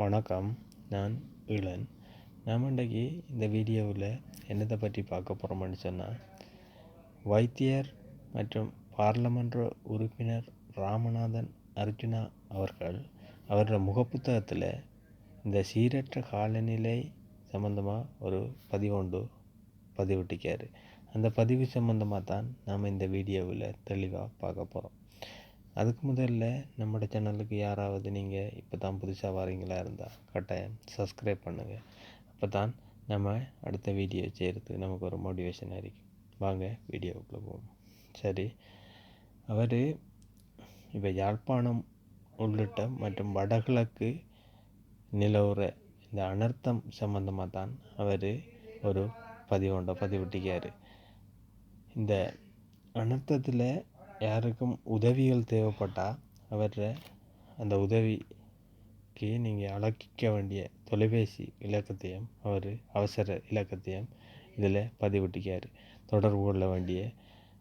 வணக்கம் நான் இளன். நாம் இன்றைக்கி இந்த வீடியோவில் என்னத்தை பற்றி பார்க்க போகிறோம்னு சொன்னால் வைத்தியர் மற்றும் பாராளுமன்ற உறுப்பினர் ராமநாதன் அர்ஜுனா அவர்கள் அவரோட முகப்புத்தகத்தில் இந்த சீரற்ற காலநிலை சம்மந்தமாக ஒரு பதிவு பதிவிட்டிக்கார் அந்த பதிவு சம்மந்தமாக தான் நாம் இந்த வீடியோவில் தெளிவாக பார்க்க போகிறோம். அதுக்கு முதல்ல நம்மளோட சேனலுக்கு யாராவது நீங்கள் இப்போ தான் புதுசாக வரீங்களா இருந்தால் கட்டாயம் சப்ஸ்கிரைப் பண்ணுங்கள் அப்போ தான் நம்ம அடுத்த வீடியோ செய்கிறதுக்கு நமக்கு ஒரு மோட்டிவேஷனாக இருக்கும். வாங்க வீடியோவுக்குள்ளே போவோம். சரி அவர் இப்போ யாழ்ப்பாணம் உள்ளிட்ட மற்றும் வடகிழக்கு நிலவுற இந்த அனர்த்தம் சம்மந்தமாக தான் அவர் ஒரு பதிவொன்றை பதிவிட்டிக்கார் இந்த அனர்த்தத்தில் யாருக்கும் உதவிகள் தேவைப்பட்டால் அவர அந்த உதவிக்கு நீங்கள் அழைக்க வேண்டிய தொலைபேசி இலக்கத்தையும் அவர் அவசர இலக்கத்தையும் இதில் பதிவிட்டிருக்காரு. தொடர்பு கொள்ள வேண்டிய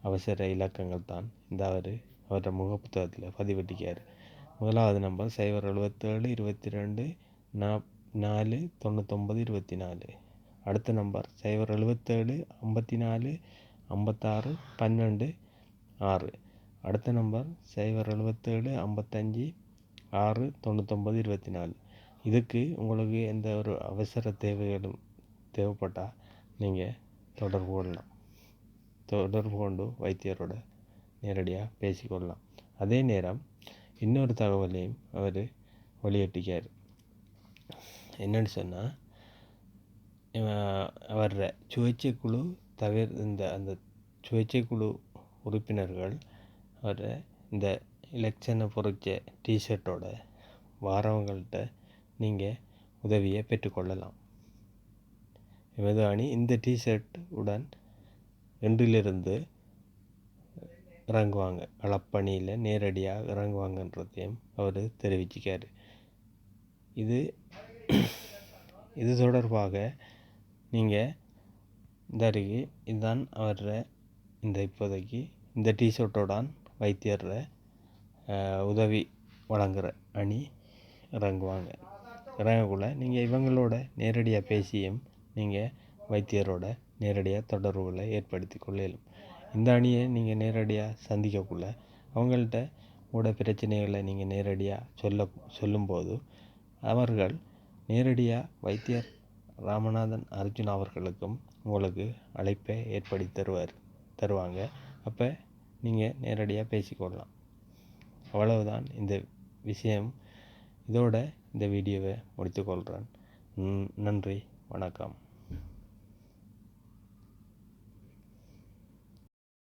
அவசர இலக்கங்கள் தான் இந்த அவர் அவரோட முகப்புத்தகத்தில் பதிவிட்டிருக்காரு. முதலாவது நம்பர் சைபர் எழுபத்தேழு இருபத்தி ரெண்டு நா நாலு தொண்ணூத்தொம்பது இருபத்தி நாலு அடுத்த நம்பர் சைபர் எழுபத்தேழு ஐம்பத்தி நாலு ஐம்பத்தாறு பன்னெண்டு ஆறு. அடுத்த நம்பர் சைபர் எழுபத்தேழு ஐம்பத்தஞ்சி ஆறு தொண்ணூத்தொம்பது இருபத்தி நாலு இதுக்கு உங்களுக்கு எந்த ஒரு அவசர தேவைகளும் தேவைப்பட்டால் நீங்கள் தொடர்பு கொள்ளலாம். தொடர்பு கொண்டு வைத்தியரோட நேரடியாக பேசிக்கொள்ளலாம் அதே நேரம் இன்னொரு தகவலையும் அவர் வெளியிட்டிக்கார் என்னன்னு சொன்னால் அவர சுயேட்சை குழு தவிர இந்த அந்த சுயேட்சை குழு உறுப்பினர்கள் அவர் இந்த எலெக்ஷனை பொறிச்ச டிஷர்ட்டோட வாரவங்கள்ட்ட நீங்கள் உதவியை பெற்றுக்கொள்ளலாம். எமது அணி இந்த டிஷர்ட் உடன் இன்றிலிருந்து இறங்குவாங்க. களப்பணியில் நேரடியாக இறங்குவாங்கன்றதையும் அவர் தெரிவிச்சிக்கார் இது இது தொடர்பாக நீங்கள் இந்த அருகே இதுதான் அவர இந்த இப்போதைக்கு இந்த டிஷர்ட்டோடான் வைத்தியரை உதவி வழங்குகிற அணி இறங்குவாங்க. இறங்கக்குள்ளே நீங்கள் இவங்களோட நேரடியாக பேசியும் நீங்கள் வைத்தியரோட நேரடியாக தொடர்புகளை ஏற்படுத்தி கொள்ளலும். இந்த அணியை நீங்கள் நேரடியாக சந்திக்கக்குள்ள அவங்கள்ட்ட கூட பிரச்சனைகளை நீங்கள் நேரடியாக சொல்ல சொல்லும்போது அவர்கள் நேரடியாக வைத்தியர் ராமநாதன் அர்ஜுன் அவர்களுக்கும் உங்களுக்கு அழைப்பை ஏற்படுத்தி தருவார் தருவாங்க. அப்போ நீங்கள் நேரடியாக பேசிக்கொள்ளலாம் அவ்வளவுதான் இந்த விஷயம். இதோட இந்த வீடியோவை முடித்துக்கொள்கிறேன் நன்றி. வணக்கம்.